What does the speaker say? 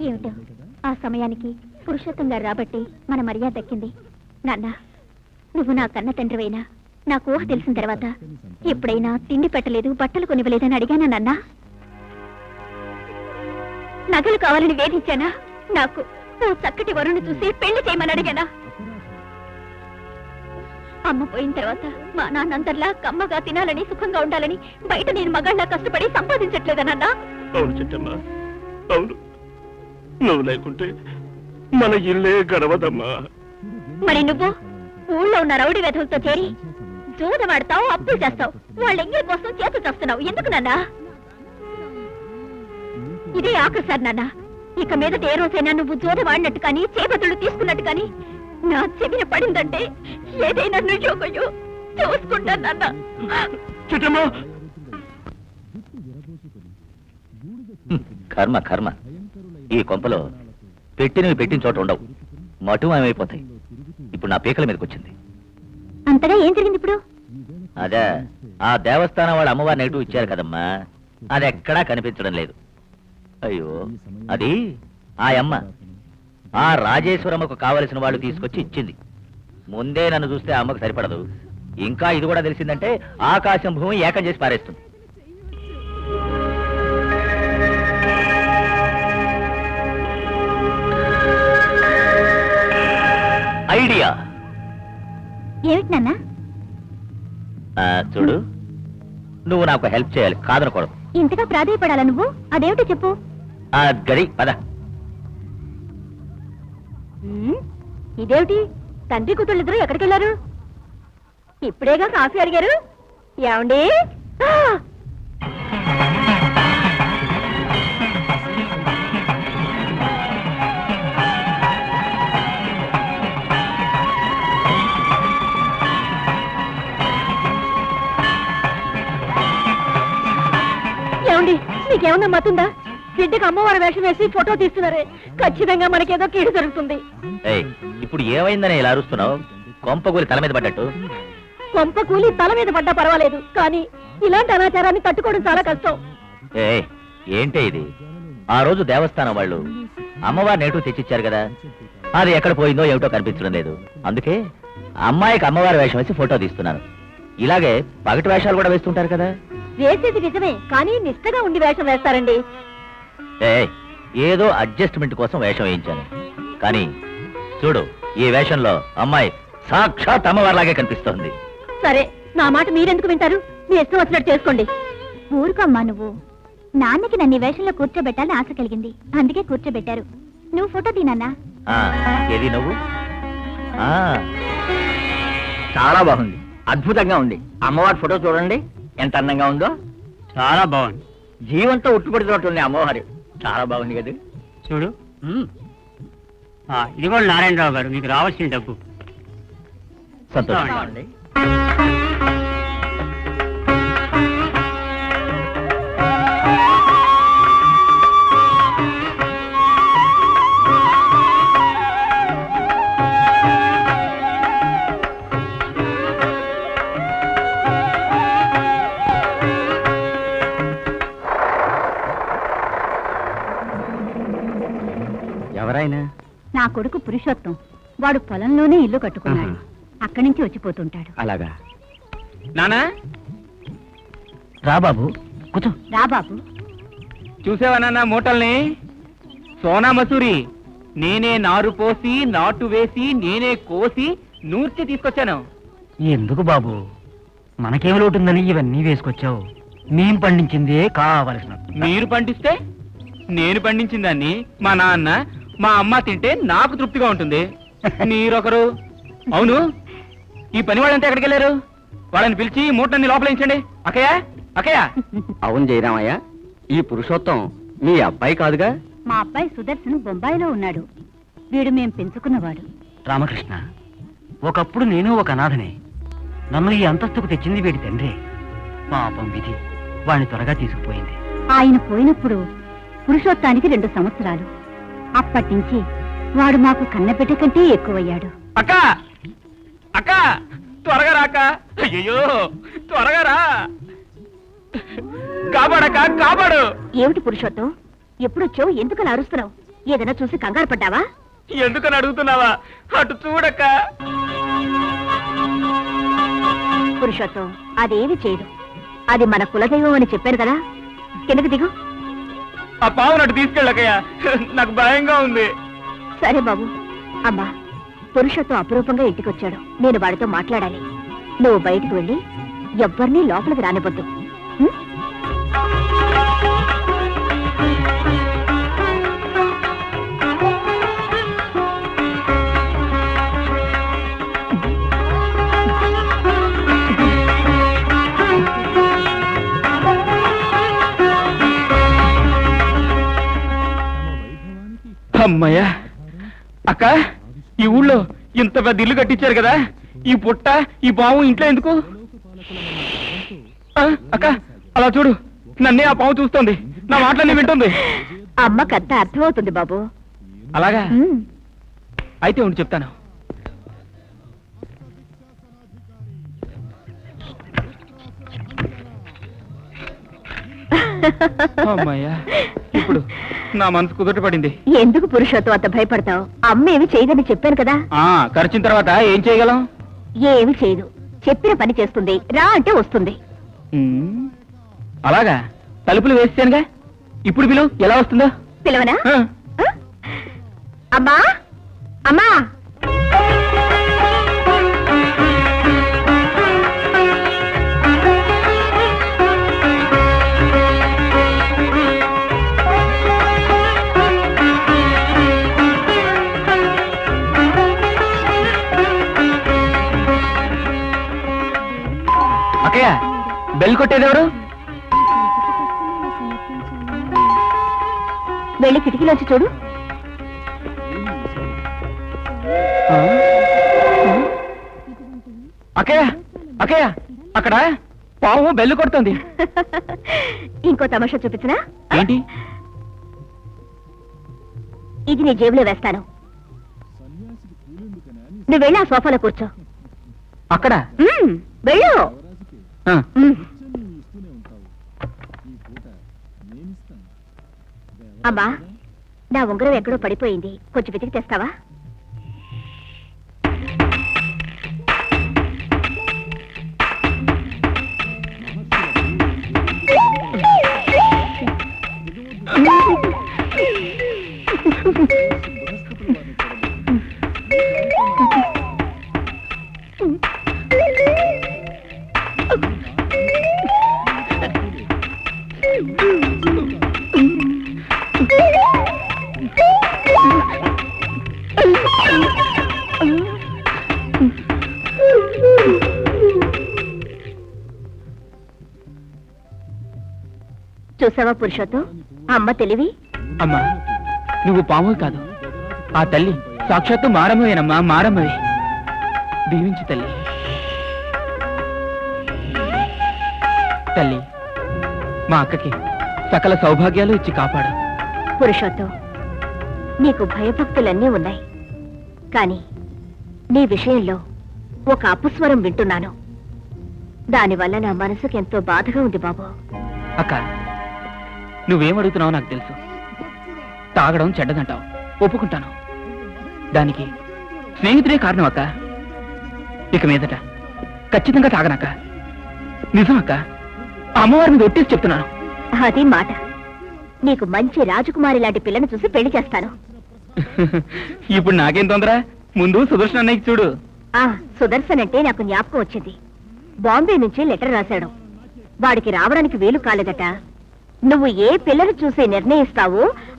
ఏమిటో? ఆ సమయానికి పురుషోత్తం గారు రాబట్టి మన మర్యాద దక్కింది. నాన్న నువ్వు నా కన్న తండ్రివైనా. నాకు ఊహ తెలిసిన తర్వాత ఎప్పుడైనా తిండి పెట్టలేదు బట్టలు కొనివ్వలేదని అడిగానా నాన్న? నగలు కావాలని వేధించానా? నాకు నువ్వు చక్కటి వరుణ్ణి చూసి పెళ్ళి చేయమని అడిగానా? అమ్మ పోయిన తర్వాత మా నాన్నంతర్లా కమ్మగా తినాలని సుఖంగా ఉండాలని బయట నేను మగాళ్ళ కష్టపడి సంపాదించట్లేదా నాన్నా? అవును చిట్టమ్మా. అవును. నువ్వు లేకుంటే మన ఇల్లే గడవదమ్మా. మరి నువ్వు? ఊళ్ళో ఉన్న రౌడీ వెధవులతో చేరి జూదమాడతావు అప్పులు చేస్తావు. వాళ్ళ ఎంగిల్ కోసం చేతులు చేస్తున్నావు ఎందుకు నాన్న? ఇదే ఆఖరిసారి నాన్న. ఇక మీదట ఏ రోజైనా నువ్వు జూదమాడినట్టు కానీ చేపతులు తీసుకున్నట్టు కానీ నా చెవిన పడిందంటే ఏదైనా నువ్వు చూసుకుంటా నాన్న. కర్మ కర్మ. ఈ కొంపలో పెట్టినవి పెట్టిన చోట ఉండవు. మటు ఏమైపోతాయి? ఇప్పుడు నా పీకల మీదకి వచ్చింది. అంతగా ఏం జరిగింది ఇప్పుడు? అదే ఆ దేవస్థానం వాళ్ళు అమ్మవారిని ఎటు ఇచ్చారు కదమ్మా. అది ఎక్కడా కనిపించడం లేదు. అయ్యో అది ఆ అమ్మ ఆ రాజేశ్వరమ్మకు కావలసిన వాళ్ళు తీసుకొచ్చి ఇచ్చింది. ముందే నన్ను చూస్తే ఆ అమ్మకు సరిపడదు. ఇంకా ఇది కూడా తెలిసిందంటే ఆకాశం భూమి ఏకం చేసి పారేస్తుంది. ఐడియా. ఏమిటి నాన్న? చూడు. నువ్వు నాకు హెల్ప్ చేయాలి కాదనకూడదు. ఇంతగా ప్రాధాయపడాలా నువ్వు? అదేమిటో చెప్పు. గడి పద. ఇదేమిటి? తండ్రి కూతుళ్ళు ఇద్దరు ఎక్కడికి వెళ్ళారు ఇప్పుడేగా కాఫీ అడిగారు! ఏమండి? మీకేమన్నా మతుందా? బిడ్డకు అమ్మవారి వేషం వేసి ఫోటో తీస్తున్నారే. ఖచ్చితంగా మనకేదో కీడు జరుగుతుంది. ఏయ్ ఇప్పుడు ఏమైందని ఇలా అరుస్తున్నావు? కొంపగూలి తల మీద పడ్డట్టు. కొంప కూలి తల మీద పడ్డా పర్వాలేదు కానీ ఇలాంటి అనాచారాన్ని తట్టుకోవడం చాలా కష్టం. ఏ ఏంటే ఇది? ఆ రోజు దేవస్థానం వాళ్ళు అమ్మవారిని ఏటూ తెచ్చిచ్చారు కదా. అది ఎక్కడ పోయిందో ఏమిటో కనిపించడం లేదు. అందుకే అమ్మాయికి అమ్మవారి వేషం వేసి ఫోటో తీస్తున్నాను. ఇలాగే పగటి వేషాలు కూడా వేస్తుంటారు కదా. వేసేది నిజమే కానీ నిష్టగా ఉండి వేషం వేస్తారండి. ఏ ఏదో అడ్జస్ట్మెంట్ కోసం వేషం వేయించాను. కానీ చూడు ఈ వేషంలో అమ్మాయి సాక్షాత్ అమ్మవారిలాగే కనిపిస్తోంది. సరే నా మాట మీరెందుకు వింటారు? మీ ఇష్టం వచ్చినట్టు చేసుకోండి. ఊరుకోమ్మా నువ్వు. నాన్నకి నన్ను ఈ వేషంలో కూర్చోబెట్టాలని ఆశ కలిగింది. అందుకే కూర్చోబెట్టారు. నువ్వు ఫోటో తీనన్నా ఏది నువ్వు? ఆ చాలా బాగుంది. అద్భుతంగా ఉంది. అమ్మవారి ఫోటో చూడండి. ఎంత అందంగా ఉందో? చాలా బాగుంది. జీవంతో ఉట్టుపడుతున్నట్టుంది అమ్మవారు చాలా బాగుంది కదా. చూడు. ఆ, ఇది కూడా నారాయణరావు గారు మీకు రావాల్సిన డబ్బు. సంతోషం ఎవరైనా? నా కొడుకు పురుషోత్తం. వాడు పొలంలోనే ఇల్లు కట్టుకున్నాడు. అక్కడి నుంచి వచ్చిపోతుంటాడు. అలాగా? నానా? రా బాబు కూర్చో. రా బాబు. చూసావా నాన్న మూటల్ని? సోనా మసూరి నేనే నారు పోసి నాటు వేసి నేనే కోసి నూర్చి తీసుకొచ్చాను. ఎందుకు బాబు? మనకేం లోటుందని ఇవన్నీ వేసుకొచ్చావు. మేం పండించిందే కావలసిన మీరు పండిస్తే నేను పండించిన దాన్ని మా నాన్న మా అమ్మ తింటే నాకు తృప్తిగా ఉంటుంది. మీరొకరు. అవును? ఈ పని వాళ్ళంతా ఎక్కడికి వెళ్ళారు? వాళ్ళని పిలిచి మూటని లోపలించండి అక్కయ్య? అక్కయ్య? అవును జయరామయ్య. ఈ పురుషోత్తం మీ అబ్బాయి కాదుగా? మా అబ్బాయి సుదర్శన్ బొంబాయిలో ఉన్నాడు. వీడు మేం పెంచుకున్నవాడు. రామకృష్ణ ఒకప్పుడు నేను ఒక అనాథనే. నన్ను ఈ అంతస్తుకు తెచ్చింది వీడి తండ్రి. పాపం విధి. వాణ్ణి త్వరగా తీసుకుపోయింది. ఆయన పోయినప్పుడు పురుషోత్తానికి రెండు సంవత్సరాలు. అప్పటి నుంచి వాడు మాకు కన్నబిడ్డ కంటే ఎక్కువయ్యాడు. అక్క! అక్క! త్వరగా రాక అయ్యో త్వరగా రా! కాపాడక్క కాపాడు! ఏమిటి పురుషోత్తం? ఎప్పుడొచ్చావు? ఎందుకు అలా అరుస్తున్నావు? ఏదైనా చూసి కంగారు పడ్డావా? ఎందుకని అడుగుతున్నావా? అటు చూడక్క! పురుషోత్తం అదేమి చేయదు. అది మన కులదైవం అని చెప్పాను కదా? కిందకి దిగు. ఆ పావును అటు తీసుకెళ్ళకయ్యా. నాకు భయంగా ఉంది. సరే బాబు. అమ్మా పురుషత్వం అపురూపంగా ఇంటికొచ్చాడు. నేను వాడితో మాట్లాడాలి. నువ్వు బయటికి వెళ్ళి ఎవ్వరినీ లోపలికి రానివ్వద్దు. అమ్మయ్యా. అక్క ఈ ఊళ్ళో ఇంత పెద్ద ఇల్లు కట్టించారు కదా. ఈ పుట్ట ఈ పాము ఇంట్లో ఎందుకు? ఆ, అక్క అలా చూడు. నన్నే ఆ పాము చూస్తోంది. నా మాటలన్నీ వింటుంది. అమ్మకంతా అర్థమవుతుంది బాబు. అలాగా. అయితే ఉండి చెప్తాను. అమ్మయ్యా. ఇప్పుడు నా మనసు కుదుట పడింది. ఎందుకు పురుషోత్తం అంత భయపడతావు? అమ్మ ఏమి చేయదని చెప్పాను కదా? ఆ ఖర్చిన తర్వాత ఏం చేయగలం? ఏమి చేయదు. చెప్పిన పని చేస్తుంది. రా అంటే వస్తుంది. ఉమ్, అలాగా? తలుపులు వేసానుగా ఇప్పుడు పిలువు ఎలా వస్తుందో? పిలవనా? ఆ, ఆ? అమ్మా? అమ్మా? బెల్ కొట్టేదెవరు వెళ్ళి కిటికీలోంచి చూడు? అక్కయ్య అక్కయ్య అక్కడ పాము బెల్లు కొడుతుంది. ఇంకో తమాషా చూపించనా? ఏంటి? ఇది నీ జేబులో వేస్తాను. నువ్వు వెళ్ళి ఆ సోఫాలో కూర్చో. అక్కడ? వెళ్ళు ఆ, ఉమ్. అమ్మా నా ఉంగరం ఎక్కడో పడిపోయింది. కొంచెం వెతికి తెస్తావా? చూసావా పురుషోత్తం? అమ్మ తెలివి? అమ్మా నువ్వు పాము కాదు. ఆ తల్లి సాక్షాత్తు మారమ్మవేనమ్మా మారమ్మవి దీవించు తల్లి. తల్లి మా అక్కకి సకల సౌభాగ్యాలు ఇచ్చి కాపాడు. పురుషోత్తం నీకు భయభక్తులన్నీ ఉన్నాయి. కానీ నీ విషయంలో ఒక అపస్వరం వింటున్నాను. దానివల్ల నా మనసుకు ఎంతో బాధగా ఉంది బాబు. అక్క నువ్వేం అడుగుతున్నావో నాకు తెలుసు. తాగడం చెడ్డదంటావు. ఒప్పుకుంటాను. దానికి స్నేహితుడే కారణం అక్క. ఇక మీదట ఖచ్చితంగా తాగనక్క. నిజం అక్క. అమ్మవారిని ఒట్టేసి చెప్తున్నాను. అది మాట. నీకు మంచి రాజకుమారి లాంటి పిల్లని చూసి పెళ్ళి చేస్తాను. ఇప్పుడు నాకేం తొందర? ముందు సుదర్శన్ అన్నయ్యకి చూడు. ఆ సుదర్శన్ అంటే నాకు జ్ఞాపకం వచ్చింది. బాంబే నుంచి లెటర్ రాశాడు. వాడికి రావడానికి వీలు కాలేదట. నువ్వు ఏ పిల్లను చూసి నిర్ణయిస్తావో